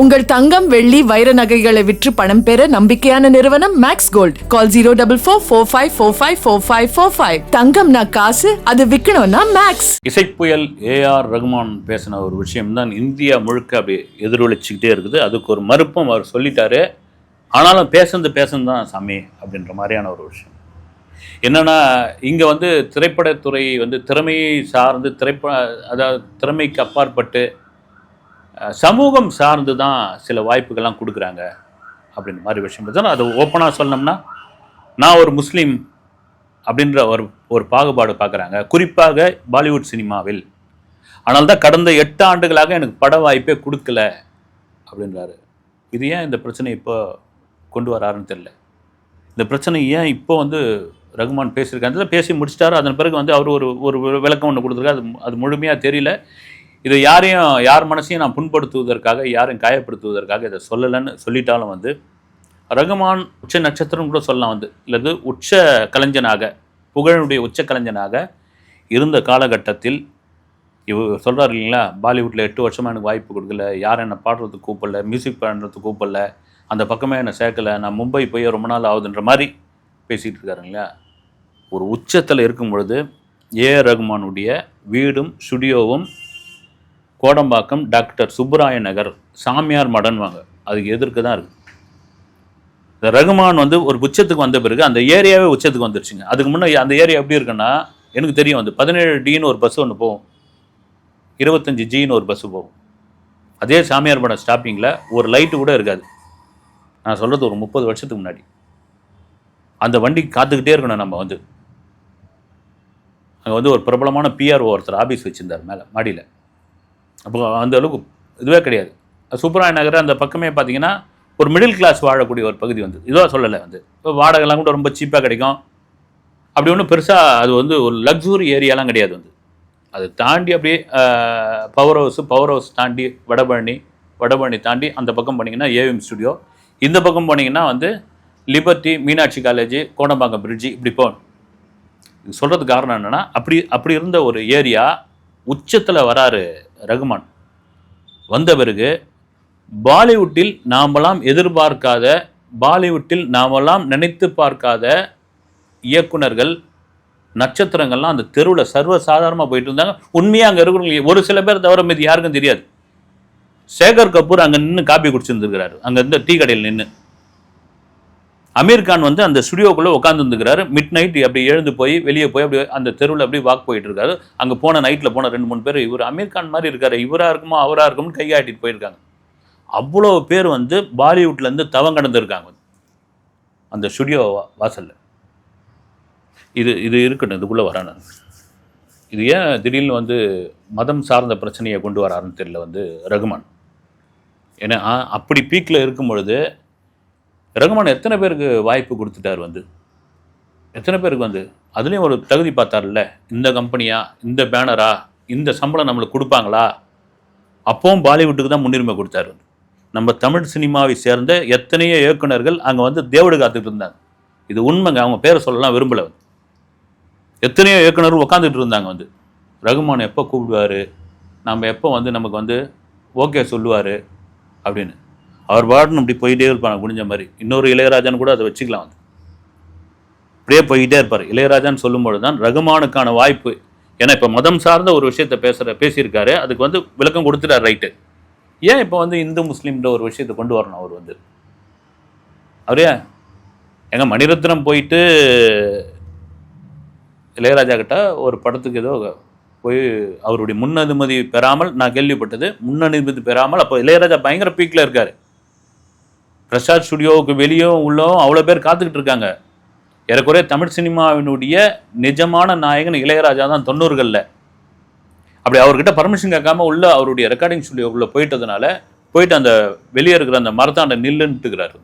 உங்கள் தங்கம் வெள்ளி வைர நகைகளை விற்று பணம் பெற நம்பிக்கையான நிறுவனம் Max Gold call zero double four four five four five four five four five தங்கம்னா காசு அது விற்கணும்னா மேக்ஸ் இசைப்புயல் ஏஆர் ரகுமான் பேசின ஒரு விஷயம் தான் இந்தியா முழுக்க அப்படி எதிரொலிச்சுக்கிட்டே இருக்குது. அதுக்கு ஒரு மறுப்பும் அவர் சொல்லிட்டாரு. ஆனாலும் பேசுனது பேசுனது தான் சாமி அப்படின்ற மாதிரியான ஒரு விஷயம். என்னென்னா இங்கே வந்து திரைப்படத்துறை வந்து திறமையை சார்ந்து திரைப்பட அதாவது திறமைக்கு அப்பாற்பட்டு சமூகம் சார்ந்து தான் சில வாய்ப்புகள்லாம் கொடுக்குறாங்க அப்படின்ற மாதிரி விஷயம் பார்த்தா அது ஓப்பனாக சொன்னோம்னா நான் ஒரு முஸ்லீம் அப்படின்ற ஒரு ஒரு பாகுபாடு பார்க்குறாங்க. குறிப்பாக பாலிவுட் சினிமாவில். ஆனால் தான் கடந்த எட்டு ஆண்டுகளாக எனக்கு பட வாய்ப்பே கொடுக்கல அப்படின்றாரு. இது ஏன் இந்த பிரச்சனை இப்போ கொண்டு வராருன்னு தெரியல. இந்த பிரச்சனை ஏன் இப்போ வந்து ரகுமான் பேசியிருக்காரு? பேசி முடிச்சிட்டாரு. அதன் பிறகு வந்து அவர் ஒரு ஒரு விளக்கம் ஒன்று கொடுத்துருக்காரு. அது அது முழுமையாக தெரியல. இதை யாரையும் யார் மனசையும் நான் புண்படுத்துவதற்காக யாரையும் காயப்படுத்துவதற்காக இதை சொல்லலைன்னு சொல்லிட்டாலும் வந்து ரகுமான் உச்ச நட்சத்திரம் கூட சொல்லலாம் வந்து. இல்லது உச்ச கலைஞனாக புகழனுடைய உச்ச கலைஞனாக இருந்த காலகட்டத்தில் இவர் சொல்கிறார் இல்லைங்களா பாலிவுட்டில் எட்டு வருஷமாக எனக்கு வாய்ப்பு கொடுக்கல யாரும் என்னை பாடுறதுக்கு கூப்பிடல மியூசிக் பண்ணுறதுக்கு கூப்பிடல அந்த பக்கமே என்னை சேர்க்கல நான் மும்பை போய் ரொம்ப நாள் ஆகுதுன்ற மாதிரி பேசிகிட்டு இருக்காருங்களா ஒரு உச்சத்தில் இருக்கும் பொழுது ஏ ரகுமானுடைய வீடும் ஸ்டுடியோவும் கோடம்பாக்கம் டாக்டர் சுப்புராய நகர் சாமியார் மடன்வாங்க. அதுக்கு எதிர்க்க தான் இருக்குது இந்த ரகுமான் வந்து ஒரு உச்சத்துக்கு வந்த பிறகு அந்த ஏரியாவே உச்சத்துக்கு வந்துருச்சுங்க. அதுக்கு முன்னே அந்த ஏரியா எப்படி இருக்குன்னா எனக்கு தெரியும் வந்து பதினேழு டின்னு ஒரு பஸ் ஒன்று போகும். இருபத்தஞ்சி ஜின்னு ஒரு பஸ்ஸு போகும். அதே சாமியார் படம் ஸ்டாப்பிங்கில் ஒரு லைட்டு கூட இருக்காது. நான் சொல்கிறது ஒரு முப்பது வருஷத்துக்கு முன்னாடி. அந்த வண்டி காத்துக்கிட்டே இருக்கணும் நம்ம வந்து. அங்கே வந்து ஒரு பிரபலமான பிஆர்ஓ ஒருத்தர் ஆஃபீஸ் வச்சுருந்தார் மேலே மாடியில். அப்போ அந்த அளவுக்கு இதுவே கிடையாது. சூப்பராய நகர் அந்த பக்கமே பார்த்தீங்கன்னா ஒரு மிடில் கிளாஸ் வாழக்கூடிய ஒரு பகுதி வந்து இதுவாக சொல்லலை வந்து. இப்போ வாடகைலாம் கூட ரொம்ப சீப்பாக கிடைக்கும். அப்படி ஒன்றும் பெருசாக அது வந்து ஒரு லக்ஸுரி ஏரியாலாம் கிடையாது வந்து. அதை தாண்டி அப்படியே பவர் ஹவுஸ் பவர் ஹவுஸ் தாண்டி வடபழனி வடபழனி தாண்டி அந்த பக்கம் போனீங்கன்னா ஏவிஎம் ஸ்டுடியோ இந்த பக்கம் போனீங்கன்னா வந்து Liberty Meenakshi college Kodambakkam bridge இப்படி போகணும். இது சொல்கிறதுக்கு காரணம் என்னென்னா அப்படி அப்படி இருந்த ஒரு ஏரியா உச்சத்தில் வராரு ரகுமான். வந்த பிறகு பாலிவுட்டில் நாமெல்லாம் எதிர்பார்க்காத பாலிவுட்டில் நாமெல்லாம் நினைத்து பார்க்காத இயக்குனர்கள் நட்சத்திரங்கள்லாம் அந்த தெருவில் சர்வ சாதாரணமாக போயிட்டு இருந்தாங்க. உண்மையாக அங்கே இருக்கிறவங்க ஒரு சில பேர் தவிர மீது யாருக்கும் தெரியாது. சேகர் கபூர் அங்கே நின்று காப்பி குடிச்சிருந்துருக்கிறாரு. அங்கே இருந்த டீ கடையில் நின்று அமீர் கான் வந்து அந்த ஸ்டுடியோக்குள்ளே உட்காந்துருந்துக்கிறாரு மிட் நைட் அப்படி எழுந்து போய் வெளியே போய் அப்படி அந்த தெருவில் அப்படி வாக் போயிட்டு இருக்காரு. அங்கே போன நைட்டில் போன ரெண்டு மூணு பேர் இவர் அமீர் கான் மாதிரி இருக்காரு. இவராக இருக்குமோ அவராக இருக்குமோ கையாட்டிட்டு போயிருக்காங்க. அவ்வளோ பேர் வந்து பாலிவுட்லேருந்து தவம் கடந்திருக்காங்க. அந்த ஸ்டுடியோ வாசலில். இது இது இருக்கட்டும் இதுக்குள்ளே வரணும் இது ஏன் திடீர்னு வந்து மதம் சார்ந்த பிரச்சனையை கொண்டு வராருன்னு தெரியல வந்து ரகுமான். ஏன்னா அப்படி பீக்கில் இருக்கும் பொழுது ரகுமான் எத்தனை பேருக்கு வாய்ப்பு கொடுத்துட்டார் வந்து? எத்தனை பேருக்கு வந்து? அதுலேயும் ஒரு தகுதி பார்த்தார்ல இந்த கம்பெனியா? இந்த பேனரா? இந்த சம்பளம் நம்மளுக்கு கொடுப்பாங்களா? அப்போவும் பாலிவுட்டுக்கு தான் முன்னுரிமை கொடுத்தாரு. நம்ம தமிழ் சினிமாவை சேர்ந்த எத்தனையோ இயக்குனர்கள் அங்கே வந்து தேவடு காத்துட்டு இருந்தாங்க. இது உண்மைங்க. அவங்க பேரை சொல்லலாம் விரும்பல வந்து. எத்தனையோ இயக்குனர்கள் உட்காந்துட்டு இருந்தாங்க வந்து. ரகுமான் எப்போ கூப்பிடுவார்? நம்ம எப்போ வந்து நமக்கு வந்து ஓகே சொல்லுவார்? அப்படின்னு. அவர் பாடணும் அப்படி போயிட்டே இருப்பாங்க குனிஞ்ச மாதிரி. இன்னொரு இளையராஜான்னு கூட அதை வச்சுக்கலாம் வந்து. அப்படியே போய்கிட்டே இருப்பார். இளையராஜான்னு சொல்லும்பொழுது தான் ரகுமானுக்கான வாய்ப்பு. ஏன்னா இப்போ மதம் சார்ந்த ஒரு விஷயத்த பேசுகிற பேசியிருக்காரு. அதுக்கு வந்து விளக்கம் கொடுத்துட்டார் ரைட்டு. ஏன் இப்போ வந்து இந்து முஸ்லீம்ன்ற ஒரு விஷயத்தை கொண்டு வரணும் அவர் வந்து? அவரே எங்க மணிரத்னம் போயிட்டு இளையராஜா கிட்ட ஒரு படத்துக்கு ஏதோ போய் அவருடைய முன் அனுமதி பெறாமல் நான் கேள்விப்பட்டது முன் அனுமதி பெறாமல் அப்போ இளையராஜா பயங்கர பீக்கில் இருக்காரு. பிரசாத் ஸ்டுடியோவுக்கு வெளியும் உள்ளவும் அவ்வளோ பேர் காத்துக்கிட்டு இருக்காங்க. ஏறக்குறைய தமிழ் சினிமாவினுடைய நிஜமான நாயகன் இளையராஜா தான் தொண்ணூறுகளில். அப்படி அவர்கிட்ட பர்மிஷன் கேட்காம உள்ள அவருடைய ரெக்கார்டிங் ஸ்டுடியோக்குள்ளே போயிட்டதுனால போயிட்டு அந்த வெளியே இருக்கிற அந்த மரத்தாண்ட நில்லுன்ட்டுக்கிறாரு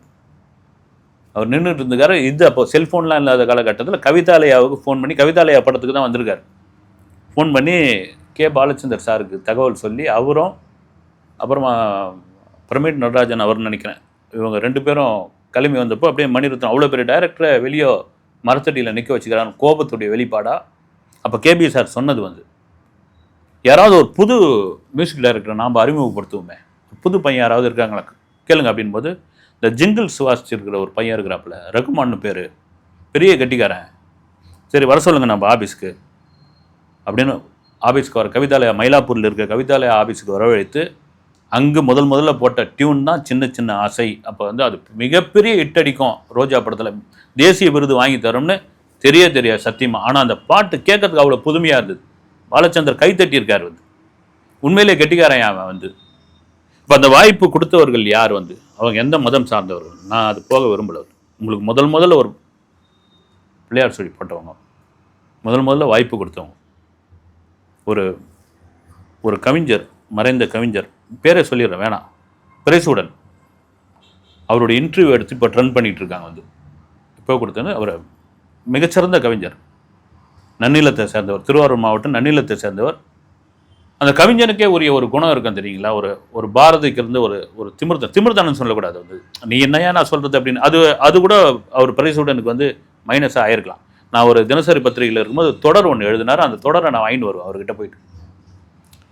அவர் நின்றுட்டு இருந்துக்காரு இது அப்போ செல்ஃபோன்லாம் இல்லாத காலகட்டத்தில் கவிதாலயாவுக்கு ஃபோன் பண்ணி கவிதாலயா படத்துக்கு தான் வந்திருக்காரு. ஃபோன் பண்ணி கே. பாலச்சந்தர் சாருக்கு தகவல் சொல்லி அவரும் அப்புறமா பிரமிட் நடராஜன் அவர்னு நினைக்கிறேன். இவங்க ரெண்டு பேரும் கிளம்பி வந்தப்போ அப்படியே மணிரத்னம் அவ்வளோ பெரிய டைரக்டரை வெளியே மரத்தடியில் நிற்க வச்சுக்கிறான் கோபத்துடைய வெளிப்பாடாக அப்போ கேபி சார் சொன்னது வந்து யாராவது ஒரு புது மியூசிக் டைரக்டரை நாம் அறிமுகப்படுத்துவோமே. புது பையன் யாராவது இருக்காங்களா? கேளுங்க அப்படின்போது இந்த ஜிங்கிள் சுவாசிச்சிருக்கிற ஒரு பையன் இருக்கிறாப்புல ரகுமான்னு பேர். பெரிய கட்டிக்காரன். சரி வர சொல்லுங்கள் நம்ம ஆஃபீஸ்க்கு அப்படின்னு ஆஃபீஸ்க்கு வர கவிதாலயா மயிலாப்பூரில் இருக்க கவிதாலயா ஆஃபீஸுக்கு வரவழைத்து அங்கு முதல் முதல்ல போட்ட டியூன் தான் சின்ன சின்ன ஆசை. அப்போ வந்து அது மிகப்பெரிய ஹிட் அடிக்கும் ரோஜா படத்தில். தேசிய விருது வாங்கி தரோம்னு தெரிய தெரியாது சத்தியமா. ஆனால் அந்த பாட்டு கேட்கறதுக்கு அவ்வளோ புதுமையாக இருந்தது. பாலச்சந்தர் கைத்தட்டியிருக்கார் வந்து. உண்மையிலே கெட்டிக்காரன் அவன் வந்து. இப்போ அந்த வாய்ப்பு கொடுத்தவர்கள் யார் வந்து? அவங்க எந்த மதம் சார்ந்தவர்கள்? நான் அது போக விரும்பல. உங்களுக்கு முதல் முதல்ல ஒரு பிள்ளையார் சொல்லி போட்டவங்க. முதல் முதல்ல வாய்ப்பு கொடுத்தவங்க. ஒரு ஒரு கவிஞர் மறைந்த கவிஞர். பேரை சொல்லிடுறேன் வேணாம். பிரைசூடன். அவருடைய இன்டர்வியூ எடுத்து இப்போ ட்ரெண்ட் பண்ணிகிட்டு இருக்காங்க வந்து. இப்போ கொடுத்தது அவர் மிகச்சிறந்த கவிஞர். நன்னிலத்தை சேர்ந்தவர் திருவாரூர் மாவட்டம் நன்னிலத்தை சேர்ந்தவர். அந்த கவிஞனுக்கே உரிய ஒரு குணம் இருக்கும் தெரியுங்களா? ஒரு ஒரு பாரதிக்கு இருந்து ஒரு ஒரு திமிர்த்த திமிர்தானு சொல்லக்கூடாது வந்து. நீ என்னையா நான் சொல்கிறது அப்படின்னு. அது அது கூட அவர் பிரைசூடனுக்கு வந்து மைனஸாக ஆயிருக்கலாம். நான் ஒரு தினசரி பத்திரிகையில் இருக்கும்போது தொடர் ஒன்று எழுதினார். அந்த தொடரை நான் வாங்கிட்டு வருவேன் அவர்கிட்ட போயிட்டு.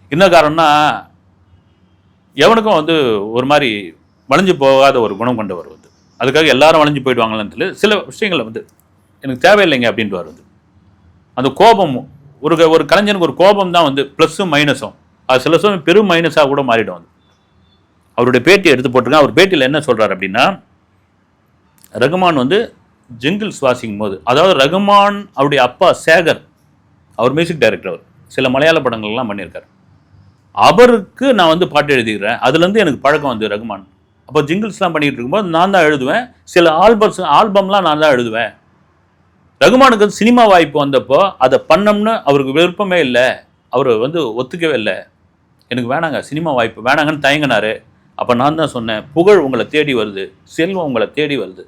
என்ன காரணம்னா எவனுக்கும் வந்து ஒரு மாதிரி வளைஞ்சு போகாத ஒரு குணம் கொண்டவர் வந்து. அதுக்காக எல்லாரும் வளைஞ்சு போயிடுவாங்களான்னு தெரியல. சில விஷயங்களை வந்து எனக்கு தேவையில்லைங்க அப்படின்ட்டு வந்து அந்த கோபம் ஒரு க- ஒரு கலைஞனுக்கு ஒரு கோபம் தான் வந்து ப்ளஸ்ஸும் மைனஸும் அது சில சமயம் பெரும் மைனஸாக கூட மாறிடும் வந்து அவருடைய பேட்டி எடுத்து போட்டிருக்கேன் அவர் பேட்டியில் என்ன சொல்கிறார் அப்படின்னா ரகுமான் வந்து ஜிங்கிள் சுவாசிக்கும் போது அதாவது ரகுமான் அவருடைய அப்பா சேகர் அவர் மியூசிக் டைரக்டர் அவர் சில மலையாள படங்கள்லாம் பண்ணியிருக்காரு. அவருக்கு நான் வந்து பாட்டு எழுதிக்கிறேன். அதுலேருந்து எனக்கு பழக்கம் வந்து ரகுமான். அப்போ ஜிங்கிள்ஸ்லாம் பண்ணிகிட்டு இருக்கும்போது நான் தான் எழுதுவேன். சில ஆல்பம்ஸ் ஆல்பம்லாம் நான் தான் எழுதுவேன். ரகுமானுக்கு வந்து சினிமா வாய்ப்பு வந்தப்போ அதை பண்ணோம்னு அவருக்கு விருப்பமே இல்லை. அவர் வந்து ஒத்துக்கவே இல்லை. எனக்கு வேணாங்க சினிமா வாய்ப்பு வேணாங்கன்னு தயங்கினார். அப்போ நான் தான் சொன்னேன் புகழ் உங்களை தேடி வருது செல்வம் உங்களை தேடி வருது.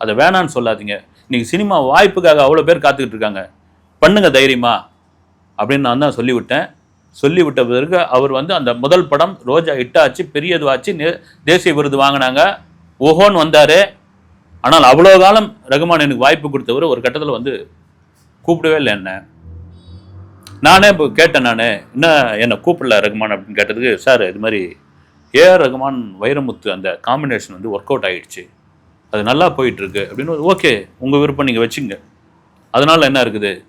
அதை வேணான்னு சொல்லாதீங்க. நீங்கள் சினிமா வாய்ப்புக்காக அவ்வளோ பேர் காத்துக்கிட்டு இருக்காங்க. பண்ணுங்க தைரியமா அப்படின்னு நான் தான் சொல்லிவிட்டேன். சொல்லிவிட்ட பிறகு அவர் வந்து அந்த முதல் படம் ரோஜா ஹிட்டாச்சு பெரியதுவாச்சு நே- தேசிய விருது வாங்கினாங்க. ஓஹோன்னு வந்தார். ஆனால் அவ்வளோ காலம் ரகுமான் எனக்கு வாய்ப்பு கொடுத்தவர் ஒரு கட்டத்தில் வந்து கூப்பிடவே இல்லை என்ன. நானே இப்போ கேட்டேன் நான் என்ன என்னை கூப்பிடல ரகுமான் அப்படின்னு கேட்டதுக்கு சார் இது மாதிரி ஏஆர் ரகுமான் வைரமுத்து அந்த காம்பினேஷன் வந்து ஒர்க் அவுட் ஆகிடுச்சு அது நல்லா போயிட்டுருக்கு. அப்படின்னு ஓகே உங்கள் விருப்பம் நீங்கள் வச்சுங்க. அதனால் என்ன இருக்குது?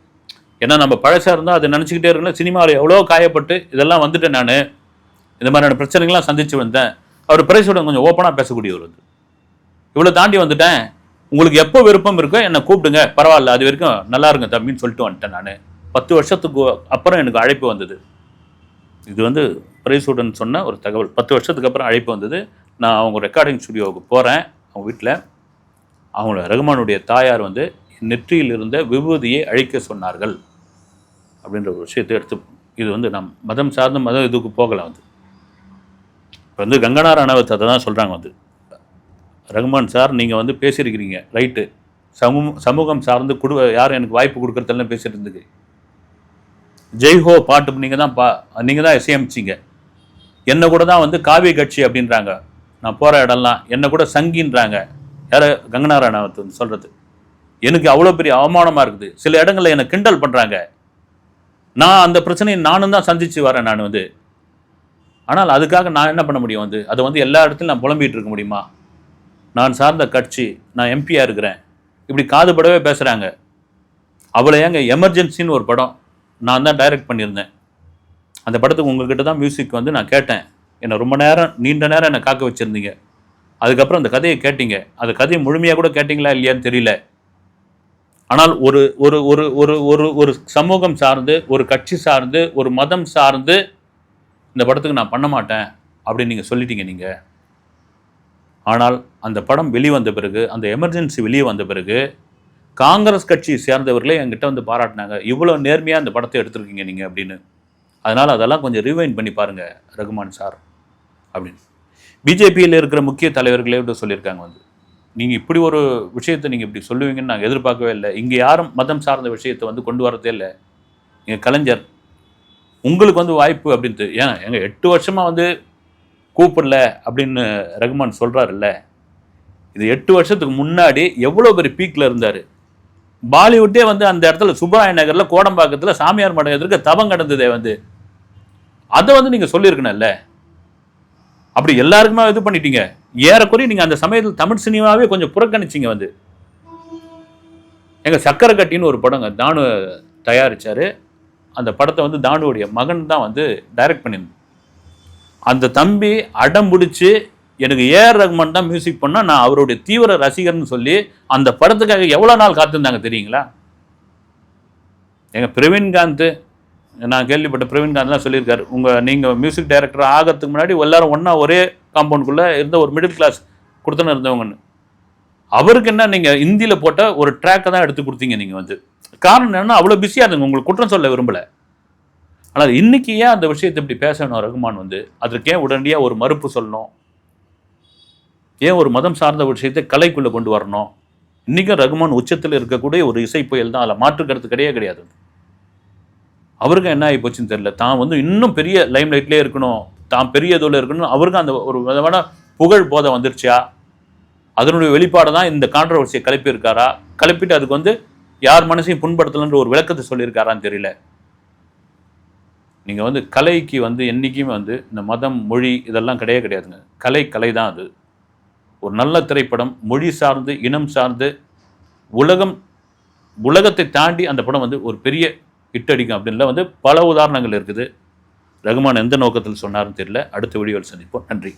ஏன்னா நம்ம பழசாக இருந்தால் அதை நினச்சிக்கிட்டே இருக்கணும். சினிமாவில் எவ்வளோ காயப்பட்டு இதெல்லாம் வந்துட்டேன் நான். இந்த மாதிரியான பிரச்சனைகள்லாம் சந்தித்து வந்தேன். அவர் பிரைஸோட கொஞ்சம் ஓப்பனாக பேசக்கூடியவர் வந்து இவ்வளோ தாண்டி வந்துட்டேன். உங்களுக்கு எப்போ விருப்பம் இருக்கோ என்னை கூப்பிடுங்க. பரவாயில்ல அது வரைக்கும் நல்லா இருங்க தம்பின்னு சொல்லிட்டு வந்துட்டேன் நான். பத்து வருஷத்துக்கு அப்புறம் எனக்கு அழைப்பு வந்தது. இது வந்து பிரைஸுடன் சொன்ன ஒரு தகவல். பத்து வருஷத்துக்கு அப்புறம் அழைப்பு வந்தது. நான் அவங்க ரெக்கார்டிங் ஸ்டுடியோவுக்கு போகிறேன் அவங்க வீட்டில் அவங்க ரகுமானுடைய தாயார் வந்து நெற்றியில் இருந்த விபூதியை அழிக்க சொன்னார்கள். அப்படின்ற ஒரு விஷயத்தை எடுத்து இது வந்து நம் மதம் சார்ந்த மதம் இதுக்கு போகலாம் வந்து. இப்போ வந்து கங்கனார் அணவத்தை தான் சொல்கிறாங்க வந்து. ரகுமான் சார் நீங்கள் வந்து பேசியிருக்கிறீங்க ரைட்டு. சமூகம் சமூகம் சார்ந்து குடு யாரும் எனக்கு வாய்ப்பு கொடுக்குறதெல்லாம் பேசிட்டு இருந்துக்கு. ஜெய்ஹோ பாட்டு நீங்கள் தான் பா நீங்கள் தான் இசையமைச்சிங்க என்னை கூட தான் வந்து காவிய கட்சி அப்படின்றாங்க. நான் போகிற இடம்லாம் என்னை கூட சங்கின்றாங்க. யார்? கங்கனாராயணவத்து வந்து சொல்கிறது எனக்கு அவ்வளோ பெரிய அவமானமாக இருக்குது. சில இடங்களில் என்னை கிண்டல் பண்ணுறாங்க நான் அந்த பிரச்சனையை நானும் தான் சந்திச்சு வரேன் நான் வந்து. ஆனால் அதுக்காக நான் என்ன பண்ண முடியும் வந்து? அதை வந்து எல்லா இடத்துலையும் நான் புலம்பிட்டு இருக்க முடியுமா? நான் சார்ந்த கட்சி நான் எம்பியாக இருக்கிறேன். இப்படி காதுபடவே பேசுகிறாங்க அவளை ஏங்க எமர்ஜென்சின்னு ஒரு படம் நான் தான் டைரக்ட் பண்ணியிருந்தேன். அந்த படத்துக்கு உங்ககிட்ட தான் மியூசிக் வந்து நான் கேட்டேன். என்னை ரொம்ப நேரம் நீண்ட நேரம் என்னை காக்க வச்சுருந்தீங்க. அதுக்கப்புறம் அந்த கதையை கேட்டீங்க. அந்த கதையை முழுமையாக கூட கேட்டிங்களா இல்லையான்னு தெரியல. ஆனால் ஒரு ஒரு ஒரு ஒரு ஒரு ஒரு சமூகம் சார்ந்து ஒரு கட்சி சார்ந்து ஒரு மதம் சார்ந்து இந்த படத்துக்கு நான் பண்ண மாட்டேன் அப்படின்னு நீங்கள் சொல்லிட்டீங்க நீங்கள் ஆனால் அந்த படம் வெளிவந்த பிறகு அந்த எமர்ஜென்சி வெளியே வந்த பிறகு காங்கிரஸ் கட்சி சேர்ந்தவர்களே என்கிட்ட வந்து பாராட்டினாங்க. இவ்வளோ நேர்மையாக அந்த படத்தை எடுத்திருக்கீங்க நீங்கள் அப்படின்னு. அதனால் அதெல்லாம் கொஞ்சம் ரிவைண்ட் பண்ணி பாருங்கள் ரகுமான் சார் அப்படின்னு. பிஜேபியில் இருக்கிற முக்கிய தலைவர்களே விட்டு சொல்லியிருக்காங்க வந்து. நீங்கள் இப்படி ஒரு விஷயத்தை நீங்கள் இப்படி சொல்லுவீங்கன்னு நாங்கள் எதிர்பார்க்கவே இல்லை. இங்கே யாரும் மதம் சார்ந்த விஷயத்தை வந்து கொண்டு வரதே இல்லை. எங்கள் கலைஞர் உங்களுக்கு வந்து வாய்ப்பு அப்படின்ட்டு ஏன் எங்கள் எட்டு வருஷமாக வந்து கூப்பிடல அப்படின்னு ரகுமான் சொல்கிறாருல்ல இது எட்டு வருஷத்துக்கு முன்னாடி எவ்வளோ பெரிய பீக்கில் இருந்தார். பாலிவுட்டே வந்து அந்த இடத்துல சுப்பராய நகரில் கோடம்பாக்கத்தில் சாமியார் மடம் எதிர்க்க தவம் கிடந்ததே வந்து. அதை வந்து நீங்கள் சொல்லியிருக்கணும்ல. அப்படி எல்லாருக்குமே இது பண்ணிட்டீங்க. ஏறக்குறைய நீங்கள் அந்த சமயத்தில் தமிழ் சினிமாவே கொஞ்சம் புறக்கணிச்சிங்க வந்து. எங்கள் சக்கரை கட்டின்னு ஒரு படங்க தானு தயாரித்தார் அந்த படத்தை வந்து தானுடைய மகன் தான் வந்து டைரக்ட் பண்ணியிருந்தேன் அந்த தம்பி அடம் பிடிச்சி எனக்கு ஏஆர் ரஹ்மான் தான் மியூசிக் பண்ணால் நான் அவருடைய தீவிர ரசிகர்னு சொல்லி அந்த படத்துக்காக எவ்வளோ நாள் காத்திருந்தாங்க தெரியுங்களா? எங்கள் பிரவீன்காந்த் நான் கேள்விப்பட்ட பிரவீன்காந்த் சொல்லியிருக்காரு. உங்கள் நீங்கள் மியூசிக் டைரக்டர் ஆகிறதுக்கு முன்னாடி எல்லாரும் ஒன்றா ஒரே காம்பவுண்டுக்குள்ளே இருந்த ஒரு மிடில் கிளாஸ் கொடுத்துன்னு இருந்தவங்கன்னு. அவருக்கு என்ன நீங்கள் இந்தியில் போட்ட ஒரு ட்ராக்கை தான் எடுத்து கொடுத்தீங்க நீங்கள் வந்து. காரணம் என்னென்னா அவ்வளோ பிஸியாக இருந்தீங்க உங்களுக்கு குற்றம் சொல்ல விரும்பலை. ஆனால் இன்னைக்கு ஏன் அந்த விஷயத்தை இப்படி பேசணும்? ரகுமான் வந்து அதற்கு ஏன் உடனடியாக ஒரு மறுப்பு சொல்லணும்? ஏன் ஒரு மதம் சார்ந்த விஷயத்தை கலைக்குள்ளே கொண்டு வரணும்? இன்னைக்கும் ரகுமான் உச்சத்தில் இருக்கக்கூடிய ஒரு இசை புயல் தான். அதில் மாற்று கருத்து கிடையாது. அவருக்கும் என்ன ஆகி போச்சுன்னு தெரியல. தான் வந்து இன்னும் பெரிய லைம் லைட்லேயே இருக்கணும். தான் பெரிய இதில் இருக்கணும் அவருக்கும் அந்த ஒரு விதமான புகழ் போதை வந்துருச்சா? அதனுடைய வெளிப்பாடு தான் இந்த கான்ட்ரவர்சியை கிளப்பி இருக்காரா கிளப்பிட்டு அதுக்கு வந்து யார் மனசையும் புண்படுத்தலன்ற ஒரு விளக்கத்தை சொல்லியிருக்காரான்னு தெரியல. நீங்கள் வந்து கலைக்கு வந்து என்றைக்குமே வந்து இந்த மதம் மொழி இதெல்லாம் கிடையவே கிடையாதுங்க. கலை கலை தான் அது. ஒரு நல்ல திரைப்படம் மொழி சார்ந்து இனம் சார்ந்து உலகம் உலகத்தை தாண்டி அந்த படம் வந்து ஒரு பெரிய ஹிட் அடிக்கும் அப்படின்ல வந்து பல உதாரணங்கள் இருக்குது. ரகுமான் எந்த நோக்கத்தில் சொன்னார்னு தெரியல. அடுத்த வீடியோவில் சந்திப்போம். நன்றி.